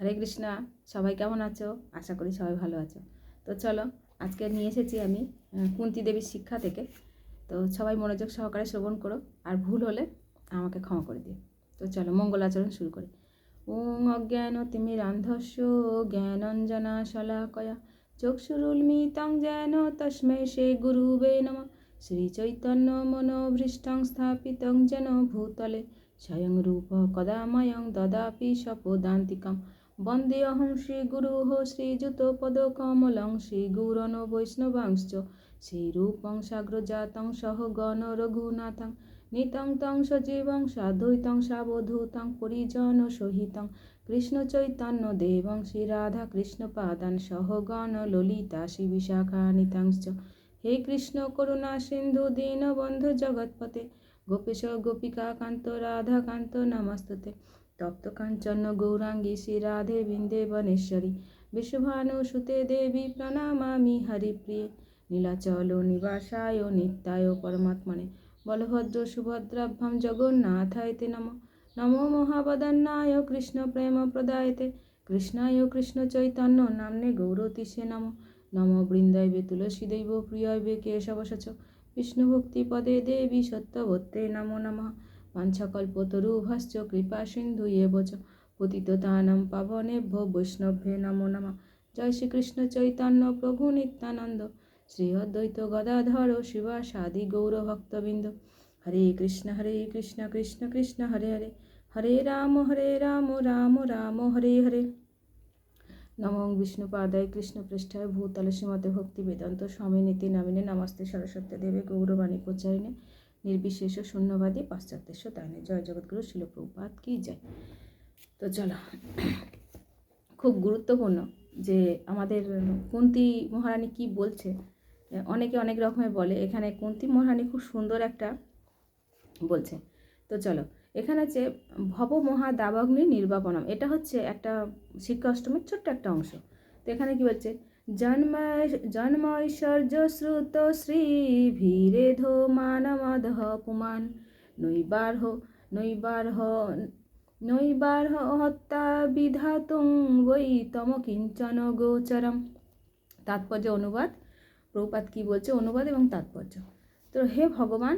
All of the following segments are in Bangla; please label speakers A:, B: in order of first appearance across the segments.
A: হরে কৃষ্ণা সবাই কেমন আছো আশা করি সবাই ভালো আছো তো চলো আজকে নিয়ে এসেছি আমি কুন্তি দেবীর শিক্ষা থেকে তো সবাই মনোযোগ সহকারে শ্রবণ করো আর ভুল হলে আমাকে ক্ষমা করে দিও তো চলো মঙ্গল আচরণ শুরু করি ওং অজ্ঞান তিমি রান্ধস্য জ্ঞানঞ্জনা শলাকয়া চক্ষুরুলমিতং যেন তস্মে সে গুরুবে নম চৈতন্য মনোভৃষ্টং স্থাপিতং যেন ভূতলে স্বয়ং রূপ কদাময়ং দদাপি সপদান্তিকম বন্দেহং শ্রীযুত শ্রীযুতপদকমলং শ্রীগুরন বৈষ্ণবাংশ্চ শ্রীরূপং সাগ্রজাতং সহ গণ রঘুনাথং নিতং তং সজীবং সাধুইতং সাবধূতং পরিজন সহিতং চৈতন্য দেবং শ্রীরাধা কৃষ্ণ পাদান সহ গণ ললিতা শ্রী শ্রীবিশাখানিতাংশ্চ হে কৃষ্ণ করুণা সিন্ধু দীনবন্ধু জগৎপতে গোপীশ গোপিকা কান্ত রাধাকান্ত নমস্ততে তপ্তকাঞ্চন গৌরাঙ্গী শ্রী রাধে বিন্দে বনেশ্বরী বিশ্বভানু সুতে দেবী প্রণামামি হরিপ্রিয়ে নীলাচল নিবাসায় নিত্যায় পরমাত্মনে বলভদ্র সুভদ্রাভ্যাম জগন্নাথায়তে নম নমো মহাবদন্নায় কৃষ্ণ প্রেম প্রদায়তে কৃষ্ণায় কৃষ্ণ চৈতন্য নামনে গৌরতিষে নম নম বৃন্দাইবে তুলসী দৈব প্রিয়বে কেশবশচ পদে দেবী সত্যবত্তে নমো নমঃ পাঞ্চকল্পতরুভশ্চ কৃপা সিন্ধু পতিত চ পতিতানাম পাবনেভ্য বৈষ্ণবে নমো নমা জয় শ্রীকৃষ্ণ চৈতন্য প্রভু নিত্যানন্দ শ্রী অদ্বৈত গদাধর শিবা সাদি ভক্তবৃন্দ হরে কৃষ্ণ হরে কৃষ্ণ কৃষ্ণ কৃষ্ণ হরে হরে হরে রাম হরে রাম রাম রাম হরে হরে নম বিষ্ণুপাদায় কৃষ্ণপৃষ্ঠায় ভূতলে শ্রীমতে ভক্তি বেদান্ত স্বামী নীতি নামিনে নমস্তে সরস্বতী দেবে গৌরবাণী প্রচারিণী নির্বিশেষ শূন্যবাদী পাশ্চাত্য তাইনে জয় জগৎগুরু শিলপ্রপাত কি যায় তো চলো খুব গুরুত্বপূর্ণ যে আমাদের কুন্তি মহারানী কি বলছে অনেকে অনেক রকমের বলে এখানে কুন্তি মহারানী খুব সুন্দর একটা বলছে তো চলো এখানে হচ্ছে ভব মহা দাবাগ্নি নির্বাপনম এটা হচ্ছে একটা শিক্ষা অষ্টমীর ছোট্ট একটা অংশ তো এখানে কি বলছে জন্মৈশ্বর্যশ্রুত শ্রীভিরেধো মানমদহ পুমান নৈবার্হ নৈবার্হ নৈবার্হ হত্যা বিধাতুং বৈ তম কিঞ্চন গোচরম তাৎপর্য অনুবাদ প্রপাত কি বলছে অনুবাদ এবং তাৎপর্য তো হে ভগবান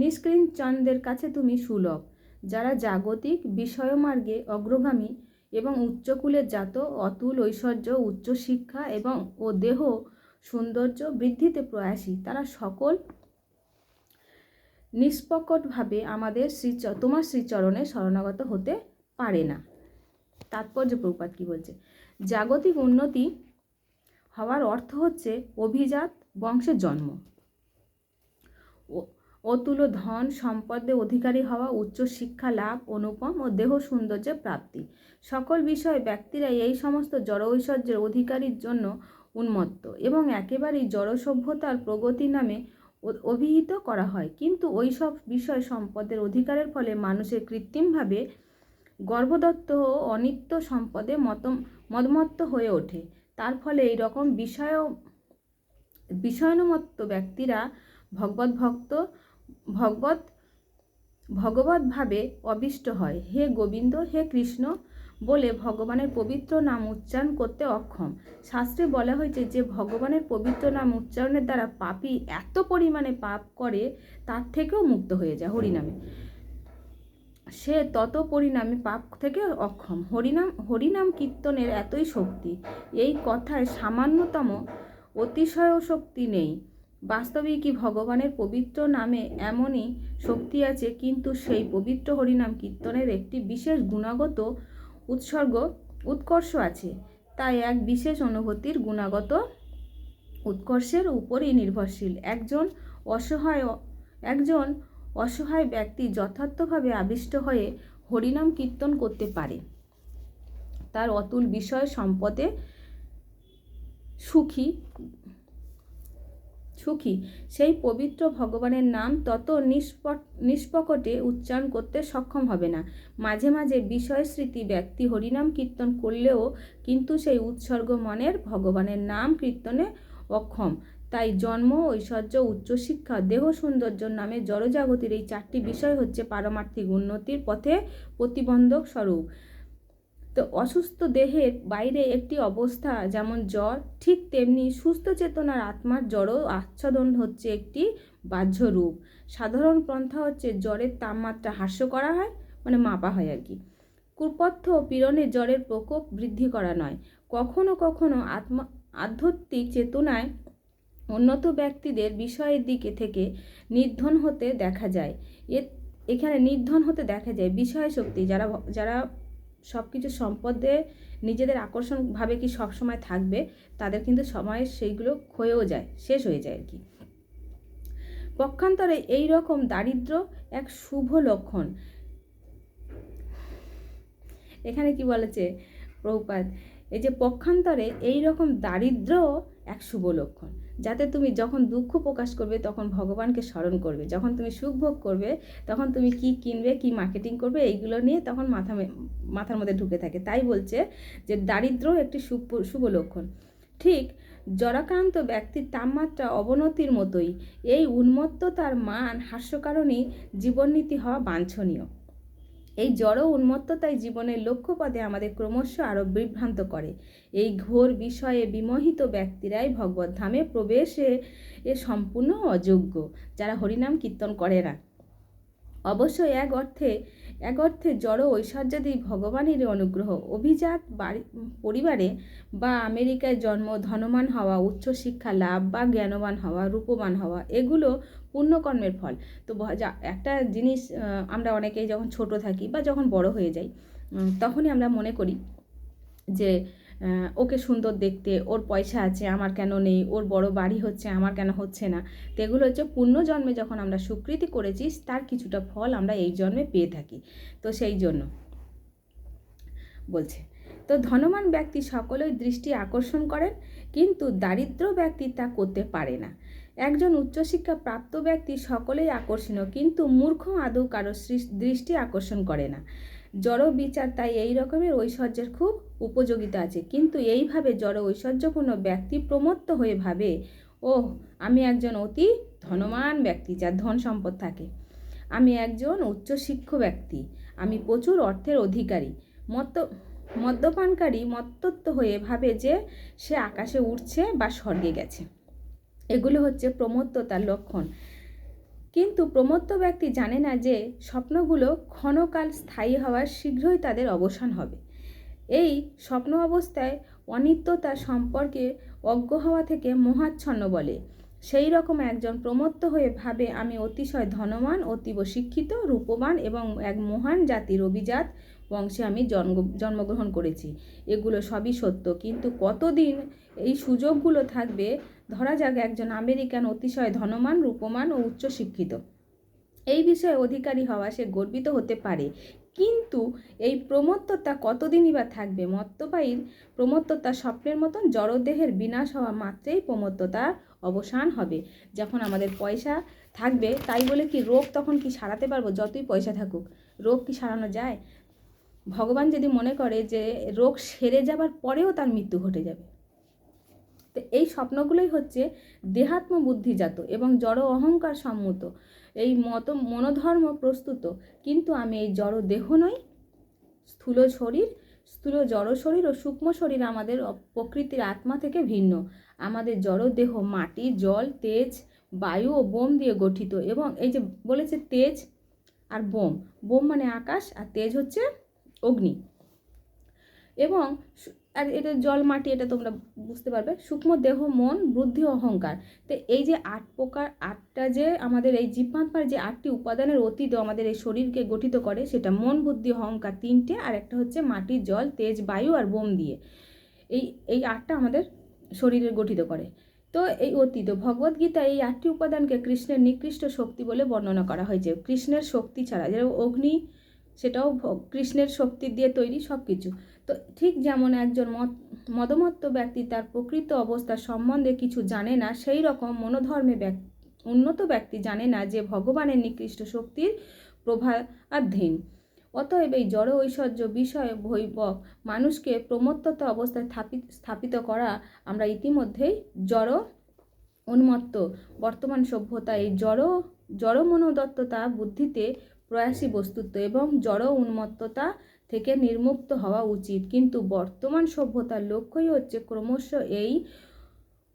A: নিষ্কৃণ চন্দ্রের কাছে তুমি সুলভ যারা জাগতিক বিষয়মার্গে অগ্রগামী এবং উচ্চকুলের জাত অতুল ঐশ্বর্য উচ্চশিক্ষা এবং ও দেহ সৌন্দর্য বৃদ্ধিতে প্রয়াসী তারা সকল নিষ্পকটভাবে আমাদের শ্রী তোমার শ্রীচরণে শরণাগত হতে পারে না তাৎপর্য প্রপাত কী বলছে জাগতিক উন্নতি হওয়ার অর্থ হচ্ছে অভিজাত বংশের জন্ম অতুল ধন সম্পদে অধিকারী হওয়া উচ্চ শিক্ষা লাভ অনুপম ও দেহ সৌন্দর্যের প্রাপ্তি সকল বিষয়ে ব্যক্তিরা এই সমস্ত জড় ঐশ্বর্যের অধিকারীর জন্য উন্মত্ত এবং একেবারেই জড় সভ্যতার প্রগতি নামে অভিহিত করা হয় কিন্তু ওইসব বিষয় সম্পদের অধিকারের ফলে মানুষের কৃত্রিমভাবে গর্ভদত্ত ও অনিত্য সম্পদে মত মদমত্ত হয়ে ওঠে তার ফলে এই রকম বিষয় বিষয়ানুমত্ত ব্যক্তিরা ভগবত ভক্ত ভগবত ভগবতভাবে অবিষ্ট হয় হে গোবিন্দ হে কৃষ্ণ বলে ভগবানের পবিত্র নাম উচ্চারণ করতে অক্ষম শাস্ত্রে বলা হয়েছে যে ভগবানের পবিত্র নাম উচ্চারণের দ্বারা পাপি এত পরিমাণে পাপ করে তার থেকেও মুক্ত হয়ে যায় হরিনামে সে তত পরিণামে পাপ থেকে অক্ষম হরিনাম হরিনাম কীর্তনের এতই শক্তি এই কথায় সামান্যতম অতিশয় শক্তি নেই বাস্তবে কি ভগবানের পবিত্র নামে এমনই শক্তি আছে কিন্তু সেই পবিত্র হরিনাম কীর্তনের একটি বিশেষ গুণাগত উৎসর্গ উৎকর্ষ আছে তাই এক বিশেষ অনুভূতির গুণাগত উৎকর্ষের উপরই নির্ভরশীল একজন অসহায় একজন অসহায় ব্যক্তি যথার্থভাবে আবিষ্ট হয়ে হরিনাম কীর্তন করতে পারে তার অতুল বিষয় সম্পদে সুখী সুখী সেই পবিত্র ভগবানের নাম তত নিষ্পট নিষ্পকটে উচ্চারণ করতে সক্ষম হবে না মাঝে মাঝে বিষয় স্মৃতি ব্যক্তি হরিনাম কীর্তন করলেও কিন্তু সেই উৎসর্গ মনের ভগবানের নাম কীর্তনে অক্ষম তাই জন্ম ঐশ্বর্য উচ্চশিক্ষা দেহ সৌন্দর্য নামে জড়জাগতির এই চারটি বিষয় হচ্ছে পারমার্থিক উন্নতির পথে প্রতিবন্ধক স্বরূপ তো অসুস্থ দেহের বাইরে একটি অবস্থা যেমন জ্বর ঠিক তেমনি সুস্থ চেতনার আত্মার জ্বরও আচ্ছাদন হচ্ছে একটি বাহ্য রূপ সাধারণ পন্থা হচ্ছে জ্বরের তাপমাত্রা হ্রাস করা হয় মানে মাপা হয় আর কি কুপথ্য পীড়নে জ্বরের প্রকোপ বৃদ্ধি করা নয় কখনো কখনো আত্মা আধ্যাত্মিক চেতনায় উন্নত ব্যক্তিদের বিষয়ের দিকে থেকে নির্ধন হতে দেখা যায় এ এখানে নির্ধন হতে দেখা যায় বিষয় শক্তি যারা যারা সব কিছু সম্পদে নিজেদের আকর্ষণভাবে কি সবসময় থাকবে তাদের কিন্তু সময়ে সেইগুলো ক্ষয়েও যায় শেষ হয়ে যায় আর কি পক্ষান্তরে এই রকম দারিদ্র এক শুভ লক্ষণ এখানে কি বলেছে প্রভুপাত এই যে পক্ষান্তরে এই রকম দারিদ্র এক শুভ লক্ষণ যাতে তুমি যখন দুঃখ প্রকাশ করবে তখন ভগবানকে স্মরণ করবে যখন তুমি সুখ ভোগ করবে তখন তুমি কি কিনবে কি মার্কেটিং করবে এইগুলো নিয়ে তখন মাথা মাথার মধ্যে ঢুকে থাকে তাই বলছে যে দারিদ্র একটি শুভ শুভ লক্ষণ ঠিক জরাক্রান্ত ব্যক্তির তাপমাত্রা অবনতির মতোই এই উন্মত্ততার মান জীবন জীবননীতি হওয়া বাঞ্ছনীয় এই জড় উন্মত্ততাই জীবনের লক্ষ্যপদে আমাদের ক্রমশ আরও বিভ্রান্ত করে এই ঘোর বিষয়ে বিমোহিত ব্যক্তিরাই ধামে প্রবেশে এ সম্পূর্ণ অযোগ্য যারা হরিনাম কীর্তন করে না অবশ্য এক অর্থে এক অর্থে জড় ঐশ্বর্যাদি ভগবানেরই অনুগ্রহ অভিজাত বাড়ি পরিবারে বা আমেরিকায় জন্ম ধনমান হওয়া উচ্চশিক্ষা লাভ বা জ্ঞানবান হওয়া রূপবান হওয়া এগুলো পুণ্যকর্মের ফল তো একটা জিনিস আমরা অনেকেই যখন ছোট থাকি বা যখন বড় হয়ে যাই তখনই আমরা মনে করি যে ওকে সুন্দর দেখতে ওর পয়সা আছে আমার কেন নেই ওর বড় বাড়ি হচ্ছে আমার কেন হচ্ছে না তো এগুলো হচ্ছে পুণ্যজন্মে যখন আমরা স্বীকৃতি করেছি তার কিছুটা ফল আমরা এই জন্মে পেয়ে থাকি তো সেই জন্য বলছে তো ধনবান ব্যক্তি সকলেই দৃষ্টি আকর্ষণ করেন কিন্তু দারিদ্র ব্যক্তি তা করতে পারে না একজন উচ্চশিক্ষা প্রাপ্ত ব্যক্তি সকলেই আকর্ষণীয় কিন্তু মূর্খ আদৌ কারো দৃষ্টি আকর্ষণ করে না জড় বিচার তাই এই রকমের ঐশ্বর্যের খুব উপযোগিতা আছে কিন্তু এইভাবে জড় ঐশ্বর্যপূর্ণ ব্যক্তি প্রমত্ত হয়ে ভাবে ওহ আমি একজন অতি ধনমান ব্যক্তি যার ধন সম্পদ থাকে আমি একজন উচ্চশিক্ষ ব্যক্তি আমি প্রচুর অর্থের অধিকারী মত মদ্যপানকারী মত্তত্ব হয়ে ভাবে যে সে আকাশে উঠছে বা স্বর্গে গেছে এগুলো হচ্ছে প্রমত্ততার লক্ষণ কিন্তু প্রমত্ত ব্যক্তি জানে না যে স্বপ্নগুলো ক্ষণকাল স্থায়ী হওয়ার শীঘ্রই তাদের অবসান হবে এই স্বপ্ন অবস্থায় অনিত্যতা সম্পর্কে অজ্ঞ হওয়া থেকে মহাচ্ছন্ন বলে সেই রকম একজন প্রমত্ত হয়ে ভাবে আমি অতিশয় ধনবান অতীব শিক্ষিত রূপবান এবং এক মহান জাতির অভিজাত বংশে আমি জন্ম জন্মগ্রহণ করেছি এগুলো সবই সত্য কিন্তু কতদিন এই সুযোগগুলো থাকবে ধরা যাক একজন আমেরিকান অতিশয় ধনমান রূপমান ও উচ্চশিক্ষিত এই বিষয়ে অধিকারী হওয়া সে গর্বিত হতে পারে কিন্তু এই প্রমত্ততা কতদিনই বা থাকবে মত্তবায়ীর প্রমত্ততা স্বপ্নের মতন জড়দেহের বিনাশ হওয়া মাত্রেই প্রমত্ততা অবসান হবে যখন আমাদের পয়সা থাকবে তাই বলে কি রোগ তখন কি সারাতে পারবো যতই পয়সা থাকুক রোগ কি সারানো যায় ভগবান যদি মনে করে যে রোগ সেরে যাবার পরেও তার মৃত্যু ঘটে যাবে তো এই স্বপ্নগুলোই হচ্ছে দেহাত্ম বুদ্ধিজাত এবং জড় অহংকার সম্মত এই মত মনোধর্ম প্রস্তুত কিন্তু আমি এই জড় দেহ নই স্থূল শরীর স্থূল জড় শরীর ও সূক্ষ্ম শরীর আমাদের প্রকৃতির আত্মা থেকে ভিন্ন আমাদের জড় দেহ মাটি জল তেজ বায়ু ও বোম দিয়ে গঠিত এবং এই যে বলেছে তেজ আর বোম বোম মানে আকাশ আর তেজ হচ্ছে অগ্নি এবং আর এটা জল মাটি এটা তোমরা বুঝতে পারবে সূক্ষ্ম দেহ মন বুদ্ধি অহংকার তো এই যে আট প্রকার আটটা যে আমাদের এই জীবমাত্মার যে আটটি উপাদানের অতীত আমাদের এই শরীরকে গঠিত করে সেটা মন বুদ্ধি অহংকার তিনটে আর একটা হচ্ছে মাটি জল তেজ বায়ু আর বোম দিয়ে এই এই আটটা আমাদের শরীরের গঠিত করে তো এই অতীত ভগবদ্গীতা এই আটটি উপাদানকে কৃষ্ণের নিকৃষ্ট শক্তি বলে বর্ণনা করা হয়েছে কৃষ্ণের শক্তি ছাড়া যেরকম অগ্নি সেটাও কৃষ্ণের শক্তি দিয়ে তৈরি সব কিছু তো ঠিক যেমন একজন মদমত্ত ব্যক্তি তার প্রকৃত অবস্থা সম্বন্ধে কিছু জানে না সেই রকম মনোধর্মে উন্নত ব্যক্তি জানে না যে ভগবানের নিকৃষ্ট শক্তির প্রভাবাধীন অতএব এই জড় ঐশ্বর্য বিষয় বৈভব মানুষকে প্রমত্তত অবস্থায় স্থাপিত করা আমরা ইতিমধ্যেই জড় উন্মত্ত বর্তমান সভ্যতা এই জড় জড় মনোদত্ততা বুদ্ধিতে প্রয়াসী বস্তুত্ব এবং জড় উন্মত্ততা থেকে নির্মুক্ত হওয়া উচিত কিন্তু বর্তমান সভ্যতার লক্ষ্যই হচ্ছে ক্রমশ এই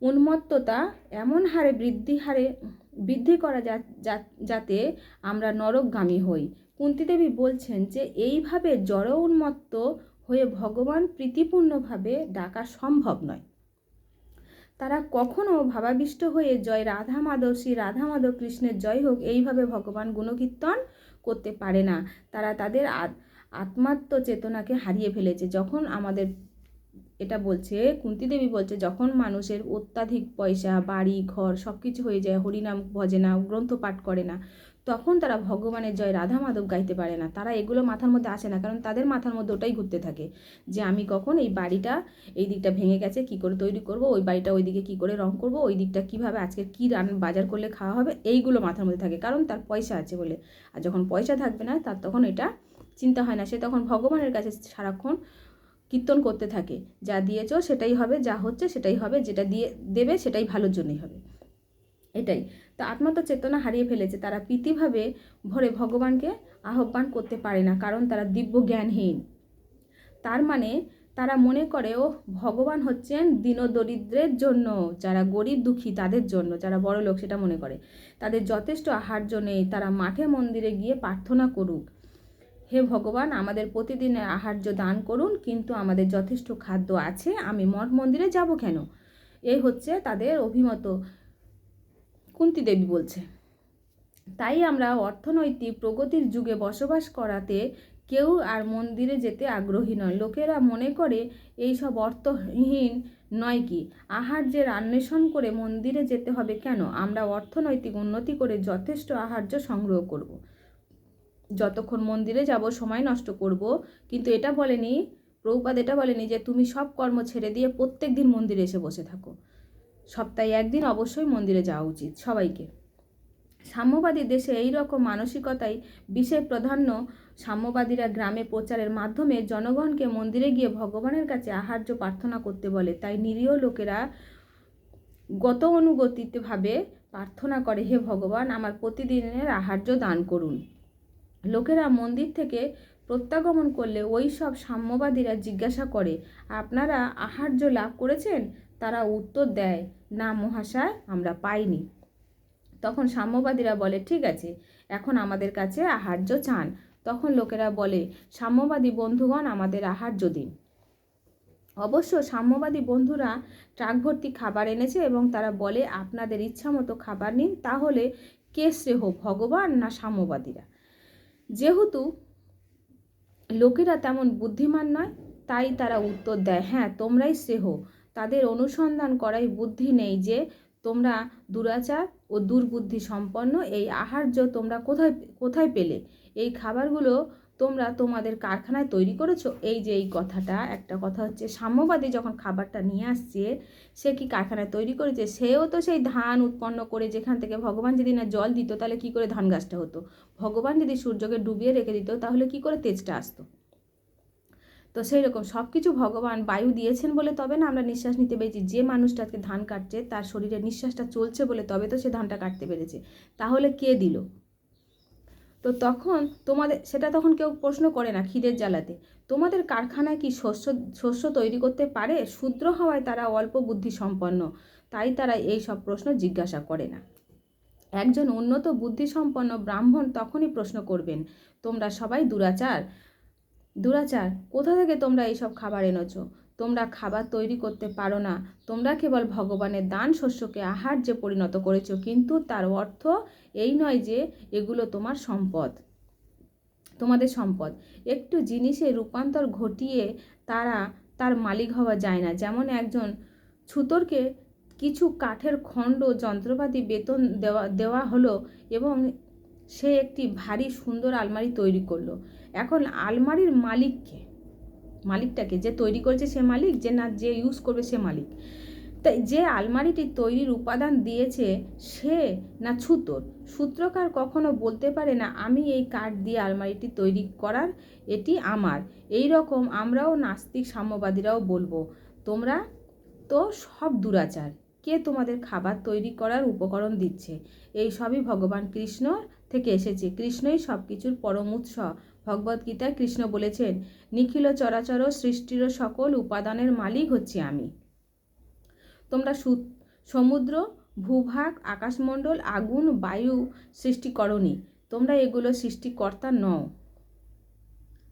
A: উন্মত্ততা এমন হারে বৃদ্ধি হারে বৃদ্ধি করা যাতে আমরা নরকগামী হই কুন্তিদেবী বলছেন যে এইভাবে জড় উন্মত্ত হয়ে ভগবান প্রীতিপূর্ণভাবে ডাকা সম্ভব নয় তারা কখনো ভাবাবিষ্ট হয়ে জয় রাধা মাধব শ্রী রাধা মাধব কৃষ্ণের জয় হোক এইভাবে ভগবান গুণকীর্তন করতে পারে না তারা তাদের আত্মাত্ম চেতনাকে হারিয়ে ফেলেছে যখন আমাদের এটা বলছে কুন্তিদেবী বলছে যখন মানুষের অত্যাধিক পয়সা বাড়ি ঘর সব কিছু হয়ে যায় হরিনাম ভজে না গ্রন্থ পাঠ করে না তখন তারা ভগবানের জয় রাধা মাধব গাইতে পারে না তারা এগুলো মাথার মধ্যে আসে না কারণ তাদের মাথার মধ্যে ওটাই ঘুরতে থাকে যে আমি কখন এই বাড়িটা এই দিকটা ভেঙে গেছে কি করে তৈরি করব ওই বাড়িটা ওই দিকে কী করে রং করব ওই দিকটা কিভাবে আজকে কী রান বাজার করলে খাওয়া হবে এইগুলো মাথার মধ্যে থাকে কারণ তার পয়সা আছে বলে আর যখন পয়সা থাকবে না তার তখন এটা চিন্তা হয় না সে তখন ভগবানের কাছে সারাক্ষণ কীর্তন করতে থাকে যা দিয়েছ সেটাই হবে যা হচ্ছে সেটাই হবে যেটা দিয়ে দেবে সেটাই ভালোর জন্যই হবে এটাই তা আত্মাত চেতনা হারিয়ে ফেলেছে তারা প্রীতিভাবে ভরে ভগবানকে আহ্বান করতে পারে না কারণ তারা দিব্য জ্ঞানহীন তার মানে তারা মনে করে ও ভগবান হচ্ছেন দীনদরিদ্রের জন্য যারা গরিব দুঃখী তাদের জন্য যারা বড় লোক সেটা মনে করে তাদের যথেষ্ট আহার্য নেই তারা মাঠে মন্দিরে গিয়ে প্রার্থনা করুক হে ভগবান আমাদের প্রতিদিনের আহার্য দান করুন কিন্তু আমাদের যথেষ্ট খাদ্য আছে আমি মঠ মন্দিরে যাব কেন এই হচ্ছে তাদের অভিমত কুন্তি দেবী বলছে তাই আমরা অর্থনৈতিক প্রগতির যুগে বসবাস করাতে কেউ আর মন্দিরে যেতে আগ্রহী নয় লোকেরা মনে করে এই সব অর্থহীন নয় কি আহার্যের আন্বেষণ করে মন্দিরে যেতে হবে কেন আমরা অর্থনৈতিক উন্নতি করে যথেষ্ট আহার্য সংগ্রহ করব। যতক্ষণ মন্দিরে যাব সময় নষ্ট করব কিন্তু এটা বলেনি প্রভুপাদ এটা বলেনি যে তুমি সব কর্ম ছেড়ে দিয়ে প্রত্যেক দিন মন্দিরে এসে বসে থাকো সপ্তাহে একদিন অবশ্যই মন্দিরে যাওয়া উচিত সবাইকে সাম্যবাদী দেশে এই রকম মানসিকতাই বিশেষ প্রাধান্য সাম্যবাদীরা গ্রামে প্রচারের মাধ্যমে জনগণকে মন্দিরে গিয়ে ভগবানের কাছে আহার্য প্রার্থনা করতে বলে তাই নিরীহ লোকেরা গত অনুগতিভাবে প্রার্থনা করে হে ভগবান আমার প্রতিদিনের আহার্য দান করুন লোকেরা মন্দির থেকে প্রত্যাগমন করলে ওই সব সাম্যবাদীরা জিজ্ঞাসা করে আপনারা আহার্য লাভ করেছেন তারা উত্তর দেয় না মহাশয় আমরা পাইনি তখন সাম্যবাদীরা বলে ঠিক আছে এখন আমাদের কাছে আহার্য চান তখন লোকেরা বলে সাম্যবাদী বন্ধুগণ আমাদের আহার্য দিন অবশ্য সাম্যবাদী বন্ধুরা ট্রাক ভর্তি খাবার এনেছে এবং তারা বলে আপনাদের ইচ্ছামতো খাবার নিন তাহলে কে শ্রেহ ভগবান না সাম্যবাদীরা যেহেতু লোকেরা তেমন বুদ্ধিমান নয় তাই তারা উত্তর দেয় হ্যাঁ তোমরাই শ্রেহ তাদের অনুসন্ধান করাই বুদ্ধি নেই যে তোমরা দুরাচার ও দুর্বুদ্ধি সম্পন্ন এই আহার্য তোমরা কোথায় কোথায় পেলে এই খাবারগুলো তোমরা তোমাদের কারখানায় তৈরি করেছো এই যে এই কথাটা একটা কথা হচ্ছে সাম্যবাদী যখন খাবারটা নিয়ে আসছে সে কি কারখানায় তৈরি করেছে সেও তো সেই ধান উৎপন্ন করে যেখান থেকে ভগবান যদি না জল দিত তাহলে কি করে ধান গাছটা হতো ভগবান যদি সূর্যকে ডুবিয়ে রেখে দিত তাহলে কি করে তেজটা আসতো তো সেই রকম সব কিছু ভগবান বায়ু দিয়েছেন বলে তবে না আমরা নিঃশ্বাস নিতে পেরেছি যে মানুষটা আজকে ধান কাটছে তার শরীরে নিঃশ্বাসটা চলছে বলে তবে তো সে ধানটা কাটতে পেরেছে তাহলে কে দিল তো তখন তোমাদের সেটা তখন কেউ প্রশ্ন করে না খিদের জ্বালাতে তোমাদের কারখানায় কি শস্য শস্য তৈরি করতে পারে শূদ্র হওয়ায় তারা অল্প বুদ্ধি সম্পন্ন তাই তারা এই সব প্রশ্ন জিজ্ঞাসা করে না একজন উন্নত বুদ্ধিসম্পন্ন ব্রাহ্মণ তখনই প্রশ্ন করবেন তোমরা সবাই দুরাচার দুরাচার কোথা থেকে তোমরা এইসব খাবার এনেছো তোমরা খাবার তৈরি করতে পারো না তোমরা কেবল ভগবানের দান শস্যকে আহার যে পরিণত করেছো কিন্তু তার অর্থ এই নয় যে এগুলো তোমার সম্পদ তোমাদের সম্পদ একটু জিনিসে রূপান্তর ঘটিয়ে তারা তার মালিক হওয়া যায় না যেমন একজন ছুতরকে কিছু কাঠের খণ্ড যন্ত্রপাতি বেতন দেওয়া দেওয়া হলো এবং সে একটি ভারী সুন্দর আলমারি তৈরি করলো এখন আলমারির মালিককে মালিকটাকে যে তৈরি করেছে সে মালিক যে না যে ইউজ করবে সে মালিক তাই যে আলমারিটি তৈরির উপাদান দিয়েছে সে না ছুতোর সূত্রকার কখনো বলতে পারে না আমি এই কাঠ দিয়ে আলমারিটি তৈরি করার এটি আমার এই রকম আমরাও নাস্তিক সাম্যবাদীরাও বলবো তোমরা তো সব দুরাচার কে তোমাদের খাবার তৈরি করার উপকরণ দিচ্ছে এই সবই ভগবান কৃষ্ণর থেকে এসেছি কৃষ্ণই সব কিছুর পরম উৎস ভগবদ্গীতায় কৃষ্ণ বলেছেন নিখিল চরাচর সৃষ্টির সকল উপাদানের মালিক হচ্ছি আমি তোমরা সমুদ্র ভূভাগ আকাশমণ্ডল আগুন বায়ু সৃষ্টি করনি তোমরা এগুলো সৃষ্টিকর্তা নও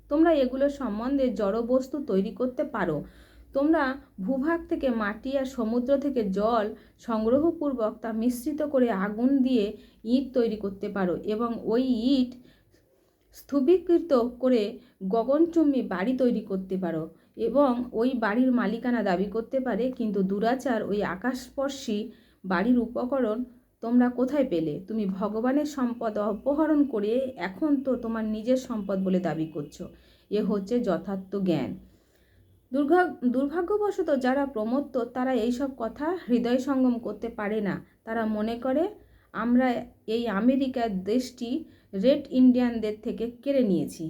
A: তোমরা এগুলো সম্বন্ধে জড়বস্তু তৈরি করতে পারো তোমরা ভূভাগ থেকে মাটি আর সমুদ্র থেকে জল সংগ্রহপূর্বক তা মিশ্রিত করে আগুন দিয়ে ইট তৈরি করতে পারো এবং ওই ইট স্থূপীকৃত করে গগনচুম্বী বাড়ি তৈরি করতে পারো এবং ওই বাড়ির মালিকানা দাবি করতে পারে কিন্তু দুরাচার ওই আকাশস্পর্শী বাড়ির উপকরণ তোমরা কোথায় পেলে তুমি ভগবানের সম্পদ অপহরণ করে এখন তো তোমার নিজের সম্পদ বলে দাবি করছো এ হচ্ছে যথার্থ জ্ঞান দুর্ভাগ্যবশত যারা প্রমত্ত তারা এইসব কথা হৃদয় সঙ্গম করতে পারে না তারা মনে করে আমরা এই আমেরিকার দেশটি রেড ইন্ডিয়ানদের থেকে কেড়ে নিয়েছি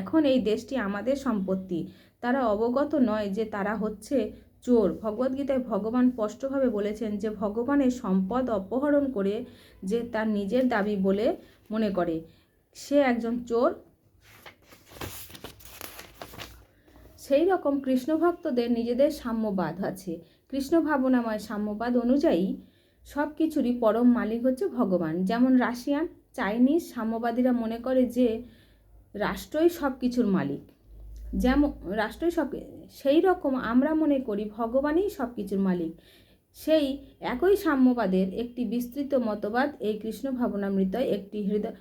A: এখন এই দেশটি আমাদের সম্পত্তি তারা অবগত নয় যে তারা হচ্ছে চোর ভগবদ্গীতায় ভগবান স্পষ্টভাবে বলেছেন যে ভগবানের সম্পদ অপহরণ করে যে তার নিজের দাবি বলে মনে করে সে একজন চোর সেই রকম কৃষ্ণভক্তদের নিজেদের সাম্যবাদ আছে কৃষ্ণ ভাবনাময় সাম্যবাদ অনুযায়ী সব কিছুরই পরম মালিক হচ্ছে ভগবান যেমন রাশিয়ান চাইনিজ সাম্যবাদীরা মনে করে যে রাষ্ট্রই সব কিছুর মালিক যেমন রাষ্ট্রই সব সেই রকম আমরা মনে করি ভগবানই সব কিছুর মালিক সেই একই সাম্যবাদের একটি বিস্তৃত মতবাদ এই কৃষ্ণ ভাবনামৃত একটি হৃদয়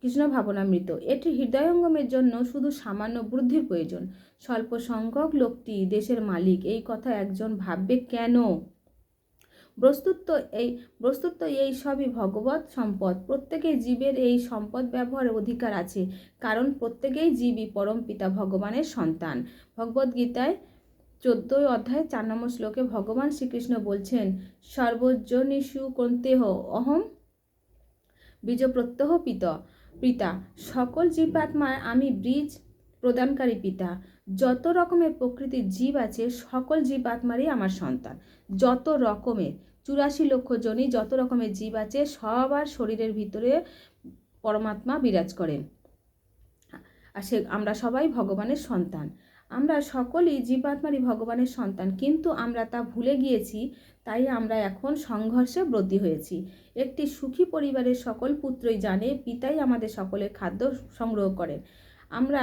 A: কৃষ্ণ ভাবনামৃত এটি হৃদয়ঙ্গমের জন্য শুধু সামান্য বুদ্ধির প্রয়োজন স্বল্প সংখ্যক লোকটি দেশের মালিক এই কথা একজন ভাববে কেন ব্রস্তুত্ব এই বস্তুত এই সবই ভগবত সম্পদ প্রত্যেকেই জীবের এই সম্পদ ব্যবহারের অধিকার আছে কারণ প্রত্যেকেই জীবই পরম পিতা ভগবানের সন্তান ভগবদ্গীতায় চোদ্দই অধ্যায় চার নম্বর শ্লোকে ভগবান শ্রীকৃষ্ণ বলছেন সর্বজনীষু কন্তেহ অহম বীজপ্রত্যহ পিত পিতা সকল আত্মায় আমি ব্রিজ প্রদানকারী পিতা যত রকমের প্রকৃতির জীব আছে সকল জীব আত্মারই আমার সন্তান যত রকমের চুরাশি লক্ষ জনই যত রকমের জীব আছে সবার শরীরের ভিতরে পরমাত্মা বিরাজ করেন আর সে আমরা সবাই ভগবানের সন্তান আমরা সকলেই জীবাত্মারই ভগবানের সন্তান কিন্তু আমরা তা ভুলে গিয়েছি তাই আমরা এখন সংঘর্ষে ব্রতী হয়েছি একটি সুখী পরিবারের সকল পুত্রই জানে পিতাই আমাদের সকলের খাদ্য সংগ্রহ করেন আমরা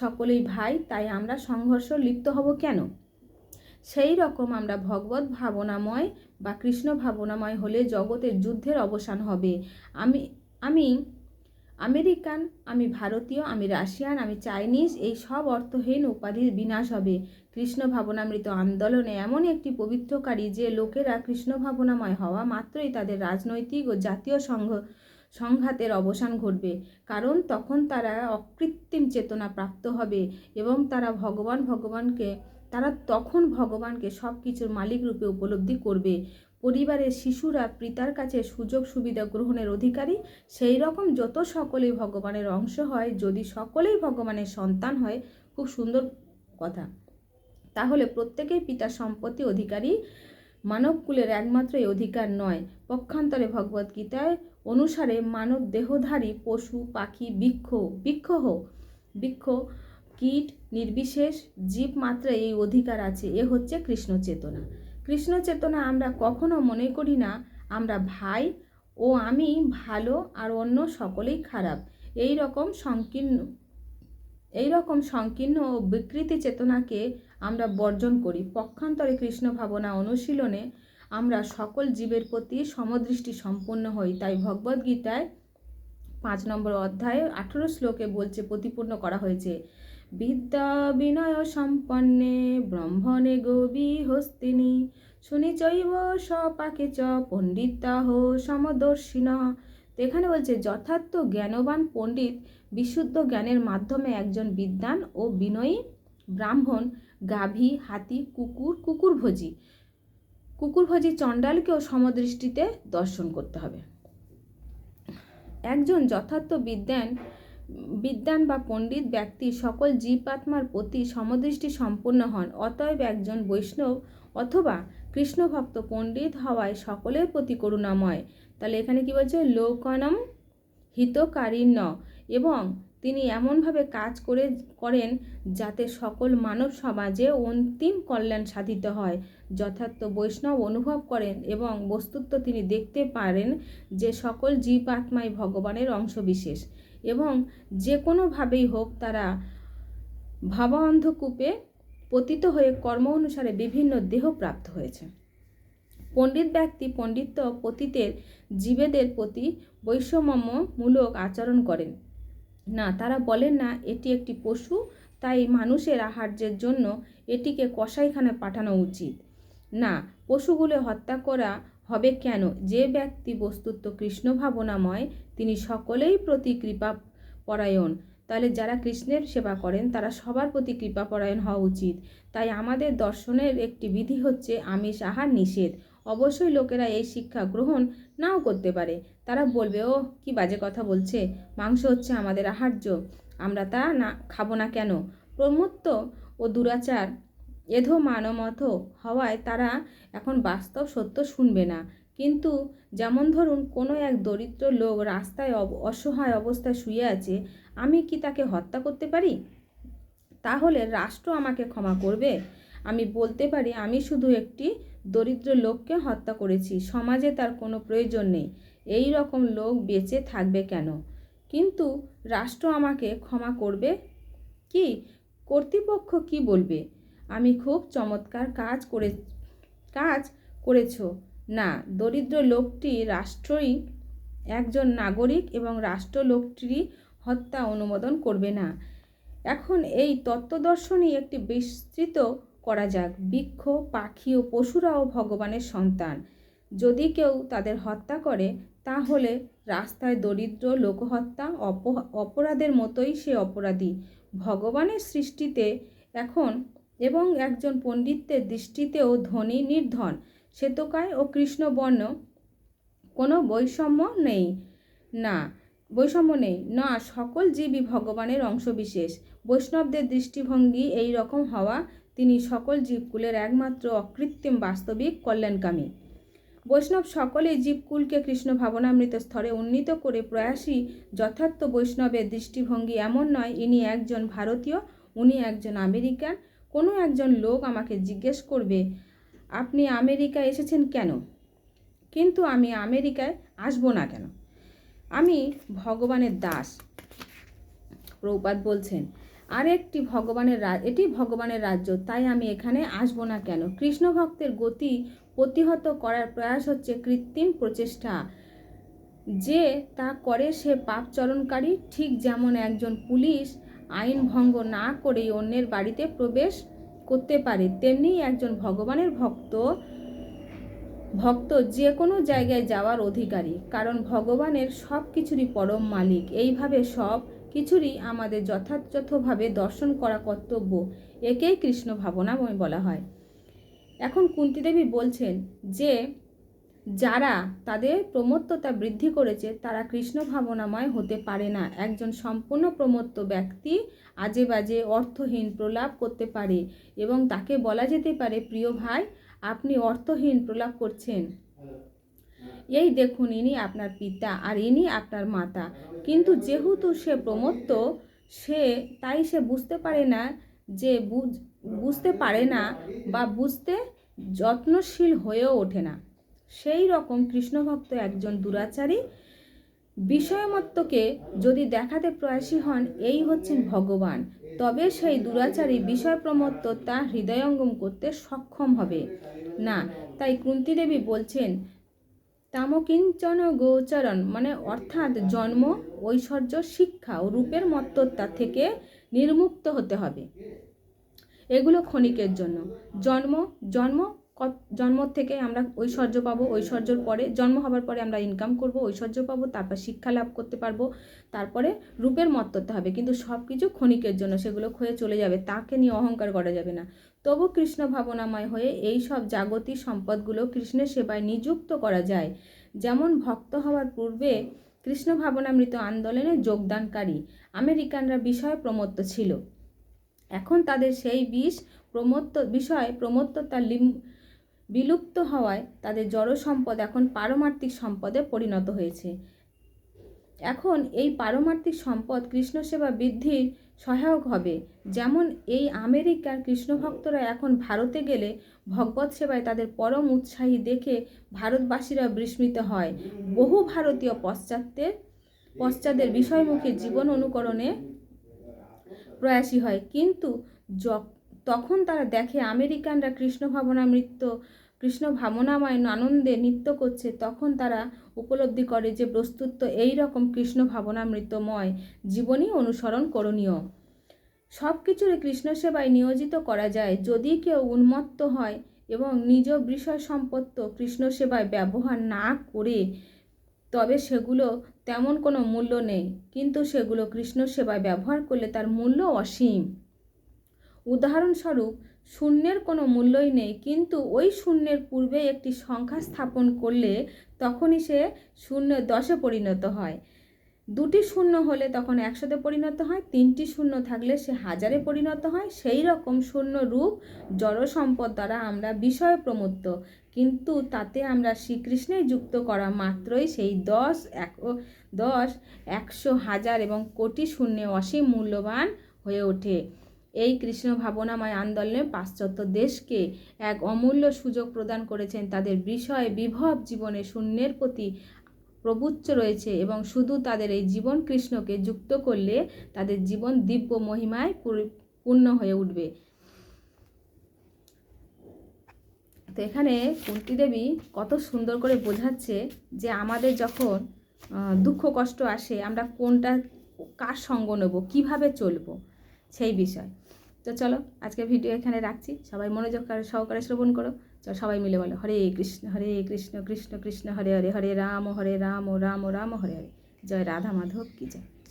A: সকলেই ভাই তাই আমরা সংঘর্ষ লিপ্ত হব কেন সেই রকম আমরা ভগবত ভাবনাময় বা কৃষ্ণ ভাবনাময় হলে জগতের যুদ্ধের অবসান হবে আমি আমি আমেরিকান আমি ভারতীয় আমি রাশিয়ান আমি চাইনিজ এই সব অর্থহীন উপাধির বিনাশ হবে কৃষ্ণ ভাবনামৃত আন্দোলনে এমন একটি পবিত্রকারী যে লোকেরা কৃষ্ণ ভাবনাময় হওয়া মাত্রই তাদের রাজনৈতিক ও জাতীয় সংঘ সংঘাতের অবসান ঘটবে কারণ তখন তারা অকৃত্রিম চেতনা প্রাপ্ত হবে এবং তারা ভগবান ভগবানকে তারা তখন ভগবানকে সব কিছুর মালিক রূপে উপলব্ধি করবে পরিবারের শিশুরা পিতার কাছে সুযোগ সুবিধা গ্রহণের অধিকারী সেই রকম যত সকলেই ভগবানের অংশ হয় যদি সকলেই ভগবানের সন্তান হয় খুব সুন্দর কথা তাহলে প্রত্যেকেই পিতার সম্পত্তি অধিকারী মানবকুলের একমাত্র এই অধিকার নয় পক্ষান্তরে গীতায় অনুসারে মানব দেহধারী পশু পাখি বৃক্ষ হোক বৃক্ষ কীট নির্বিশেষ জীব মাত্র এই অধিকার আছে এ হচ্ছে কৃষ্ণ চেতনা কৃষ্ণ চেতনা আমরা কখনো মনে করি না আমরা ভাই ও আমি ভালো আর অন্য সকলেই খারাপ এই রকম সংকীর্ণ এই রকম সংকীর্ণ ও বিকৃতি চেতনাকে আমরা বর্জন করি পক্ষান্তরে কৃষ্ণ ভাবনা অনুশীলনে আমরা সকল জীবের প্রতি সমদৃষ্টি সম্পন্ন হই তাই ভগবদ্গীতায় পাঁচ নম্বর অধ্যায়ে আঠেরো শ্লোকে বলছে প্রতিপূর্ণ করা হয়েছে বিদ্যা বিনয় সম্পন্নে ব্রহ্মণে গবি হস্তিনী শুনি চৈব সপাকে চ পণ্ডিতাহ সমদর্শিনা তো এখানে বলছে যথার্থ জ্ঞানবান পণ্ডিত বিশুদ্ধ জ্ঞানের মাধ্যমে একজন বিদ্যান ও বিনয়ী ব্রাহ্মণ গাভী হাতি কুকুর কুকুর কুকুরভোজি চণ্ডালকেও সমদৃষ্টিতে দর্শন করতে হবে একজন যথার্থ বিদ্যান বিদ্বান বা পণ্ডিত ব্যক্তি সকল জীব আত্মার প্রতি সমদৃষ্টি সম্পন্ন হন অতএব একজন বৈষ্ণব অথবা কৃষ্ণভক্ত পণ্ডিত হওয়ায় সকলের প্রতি করুণাময় তাহলে এখানে কি বলছে লোকনম হিতকারী ন এবং তিনি এমনভাবে কাজ করে করেন যাতে সকল মানব সমাজে অন্তিম কল্যাণ সাধিত হয় যথার্থ বৈষ্ণব অনুভব করেন এবং বস্তুত্ব তিনি দেখতে পারেন যে সকল জীব আত্মাই ভগবানের অংশবিশেষ এবং যে কোনোভাবেই হোক তারা ভাবান্ধকূপে পতিত হয়ে কর্ম অনুসারে বিভিন্ন দেহ প্রাপ্ত হয়েছে পণ্ডিত ব্যক্তি পণ্ডিত্য পতিতের জীবেদের প্রতি বৈষম্যমূলক আচরণ করেন না তারা বলেন না এটি একটি পশু তাই মানুষের আহার্যের জন্য এটিকে কসাইখানে পাঠানো উচিত না পশুগুলো হত্যা করা হবে কেন যে ব্যক্তি বস্তুত কৃষ্ণ ভাবনাময় তিনি সকলেই প্রতি কৃপা পরায়ণ তাহলে যারা কৃষ্ণের সেবা করেন তারা সবার প্রতি কৃপাপরায়ণ হওয়া উচিত তাই আমাদের দর্শনের একটি বিধি হচ্ছে আমিষ আহার নিষেধ অবশ্যই লোকেরা এই শিক্ষা গ্রহণ নাও করতে পারে তারা বলবে ও কি বাজে কথা বলছে মাংস হচ্ছে আমাদের আহার্য আমরা তা না খাবো না কেন প্রমত্ত ও দুরাচার এধো মানমথ হওয়ায় তারা এখন বাস্তব সত্য শুনবে না কিন্তু যেমন ধরুন কোনো এক দরিদ্র লোক রাস্তায় অসহায় অবস্থায় শুয়ে আছে আমি কি তাকে হত্যা করতে পারি তাহলে রাষ্ট্র আমাকে ক্ষমা করবে আমি বলতে পারি আমি শুধু একটি দরিদ্র লোককে হত্যা করেছি সমাজে তার কোনো প্রয়োজন নেই এই রকম লোক বেঁচে থাকবে কেন কিন্তু রাষ্ট্র আমাকে ক্ষমা করবে কি কর্তৃপক্ষ কি বলবে আমি খুব চমৎকার কাজ করে কাজ করেছ না দরিদ্র লোকটি রাষ্ট্রই একজন নাগরিক এবং রাষ্ট্র লোকটিরই হত্যা অনুমোদন করবে না এখন এই তত্ত্বদর্শনই একটি বিস্তৃত করা যাক বৃক্ষ পাখি ও পশুরাও ভগবানের সন্তান যদি কেউ তাদের হত্যা করে তাহলে রাস্তায় দরিদ্র লোকহত্যা অপ অপরাধের মতোই সে অপরাধী ভগবানের সৃষ্টিতে এখন এবং একজন পণ্ডিতের দৃষ্টিতেও ধনী নির্ধন শ্বেতকায় ও কৃষ্ণবর্ণ কোনো বৈষম্য নেই না বৈষম্য নেই না সকল জীবই ভগবানের অংশবিশেষ বৈষ্ণবদের দৃষ্টিভঙ্গি এই রকম হওয়া তিনি সকল জীবকুলের একমাত্র অকৃত্রিম বাস্তবিক কল্যাণকামী বৈষ্ণব সকলেই জীবকুলকে কৃষ্ণ ভাবনামৃত স্তরে উন্নীত করে প্রয়াসী যথার্থ বৈষ্ণবের দৃষ্টিভঙ্গি এমন নয় ইনি একজন ভারতীয় উনি একজন আমেরিকান কোনো একজন লোক আমাকে জিজ্ঞেস করবে আপনি আমেরিকা এসেছেন কেন কিন্তু আমি আমেরিকায় আসবো না কেন আমি ভগবানের দাস প্রৌপাত বলছেন আরেকটি ভগবানের এটি ভগবানের রাজ্য তাই আমি এখানে আসব না কেন কৃষ্ণ ভক্তের গতি প্রতিহত করার প্রয়াস হচ্ছে কৃত্রিম প্রচেষ্টা যে তা করে সে পাপচরণকারী ঠিক যেমন একজন পুলিশ আইন ভঙ্গ না করেই অন্যের বাড়িতে প্রবেশ করতে পারে তেমনি একজন ভগবানের ভক্ত ভক্ত যে কোনো জায়গায় যাওয়ার অধিকারী কারণ ভগবানের সব কিছুরই পরম মালিক এইভাবে সব কিছুরই আমাদের যথাযথভাবে দর্শন করা কর্তব্য একেই কৃষ্ণ ভাবনা বলা হয় এখন কুন্তিদেবী বলছেন যে যারা তাদের প্রমত্ততা বৃদ্ধি করেছে তারা কৃষ্ণ ভাবনাময় হতে পারে না একজন সম্পূর্ণ প্রমত্ত ব্যক্তি আজে বাজে অর্থহীন প্রলাপ করতে পারে এবং তাকে বলা যেতে পারে প্রিয় ভাই আপনি অর্থহীন প্রলাপ করছেন এই দেখুন ইনি আপনার পিতা আর ইনি আপনার মাতা কিন্তু যেহেতু সে প্রমত্ত সে তাই সে বুঝতে পারে না যে বুঝতে পারে না বা বুঝতে যত্নশীল হয়েও ওঠে না সেই রকম কৃষ্ণভক্ত একজন দুরাচারী বিষয়মত্তকে যদি দেখাতে প্রয়াসী হন এই হচ্ছেন ভগবান তবে সেই দুরাচারী বিষয় প্রমত্ত তা হৃদয়ঙ্গম করতে সক্ষম হবে না তাই কুন্তিদেবী বলছেন তামকিঞ্চন গোচরণ মানে অর্থাৎ জন্ম ঐশ্বর্য শিক্ষা ও রূপের মত্ততা থেকে নির্মুক্ত হতে হবে এগুলো ক্ষণিকের জন্য জন্ম জন্ম জন্ম থেকে আমরা ঐশ্বর্য পাবো ঐশ্বর্যর পরে জন্ম হবার পরে আমরা ইনকাম করব ঐশ্বর্য পাবো তারপর শিক্ষা লাভ করতে পারবো তারপরে রূপের মত করতে হবে কিন্তু সব কিছু ক্ষণিকের জন্য সেগুলো ক্ষয়ে চলে যাবে তাকে নিয়ে অহংকার করা যাবে না তবু কৃষ্ণ ভাবনাময় হয়ে এই সব জাগতিক সম্পদগুলো কৃষ্ণের সেবায় নিযুক্ত করা যায় যেমন ভক্ত হওয়ার পূর্বে কৃষ্ণ ভাবনামৃত আন্দোলনে যোগদানকারী আমেরিকানরা বিষয় প্রমত্ত ছিল এখন তাদের সেই বিষ প্রমত্ত বিষয় প্রমত্ত তার লিম বিলুপ্ত হওয়ায় তাদের জড় সম্পদ এখন পারমার্থিক সম্পদে পরিণত হয়েছে এখন এই পারমার্থিক সম্পদ কৃষ্ণ সেবা বৃদ্ধির সহায়ক হবে যেমন এই আমেরিকার কৃষ্ণভক্তরা এখন ভারতে গেলে ভগবত সেবায় তাদের পরম উৎসাহী দেখে ভারতবাসীরা বিস্মিত হয় বহু ভারতীয় পশ্চাত্যে পশ্চাদের বিষয়মুখী জীবন অনুকরণে প্রয়াসী হয় কিন্তু তখন তারা দেখে আমেরিকানরা কৃষ্ণ ভাবনা নৃত্য কৃষ্ণ ভাবনাময় আনন্দে নৃত্য করছে তখন তারা উপলব্ধি করে যে বস্তুত্ব এই রকম কৃষ্ণ ভাবনামৃতময় জীবনই অনুসরণ করণীয় সব কিছুরই কৃষ্ণ সেবায় নিয়োজিত করা যায় যদি কেউ উন্মত্ত হয় এবং নিজ বিষয় সম্পত্ত কৃষ্ণ সেবায় ব্যবহার না করে তবে সেগুলো তেমন কোনো মূল্য নেই কিন্তু সেগুলো কৃষ্ণ সেবায় ব্যবহার করলে তার মূল্য অসীম উদাহরণস্বরূপ শূন্যের কোনো মূল্যই নেই কিন্তু ওই শূন্যের পূর্বে একটি সংখ্যা স্থাপন করলে তখনই সে শূন্য দশে পরিণত হয় দুটি শূন্য হলে তখন একশোতে পরিণত হয় তিনটি শূন্য থাকলে সে হাজারে পরিণত হয় সেই রকম শূন্য রূপ জড় সম্পদ দ্বারা আমরা বিষয় প্রমত্ত কিন্তু তাতে আমরা শ্রীকৃষ্ণে যুক্ত করা মাত্রই সেই দশ এক দশ একশো হাজার এবং কোটি শূন্য অসীম মূল্যবান হয়ে ওঠে এই কৃষ্ণ ভাবনাময় আন্দোলনে পাশ্চাত্য দেশকে এক অমূল্য সুযোগ প্রদান করেছেন তাদের বিষয় বিভব জীবনে শূন্যের প্রতি প্রবুচ্চ রয়েছে এবং শুধু তাদের এই জীবন কৃষ্ণকে যুক্ত করলে তাদের জীবন দিব্য মহিমায় পূর্ণ হয়ে উঠবে তো এখানে কুন্তি দেবী কত সুন্দর করে বোঝাচ্ছে যে আমাদের যখন দুঃখ কষ্ট আসে আমরা কোনটা কার সঙ্গ নেব কিভাবে চলবো সেই বিষয় তো চলো আজকে ভিডিও এখানে রাখছি সবাই মনোযোগ সহকারে শ্রবণ করো চলো সবাই মিলে বলো হরে কৃষ্ণ হরে কৃষ্ণ কৃষ্ণ কৃষ্ণ হরে হরে হরে রাম হরে রাম রাম রাম হরে হরে জয় রাধা মাধব কি জয়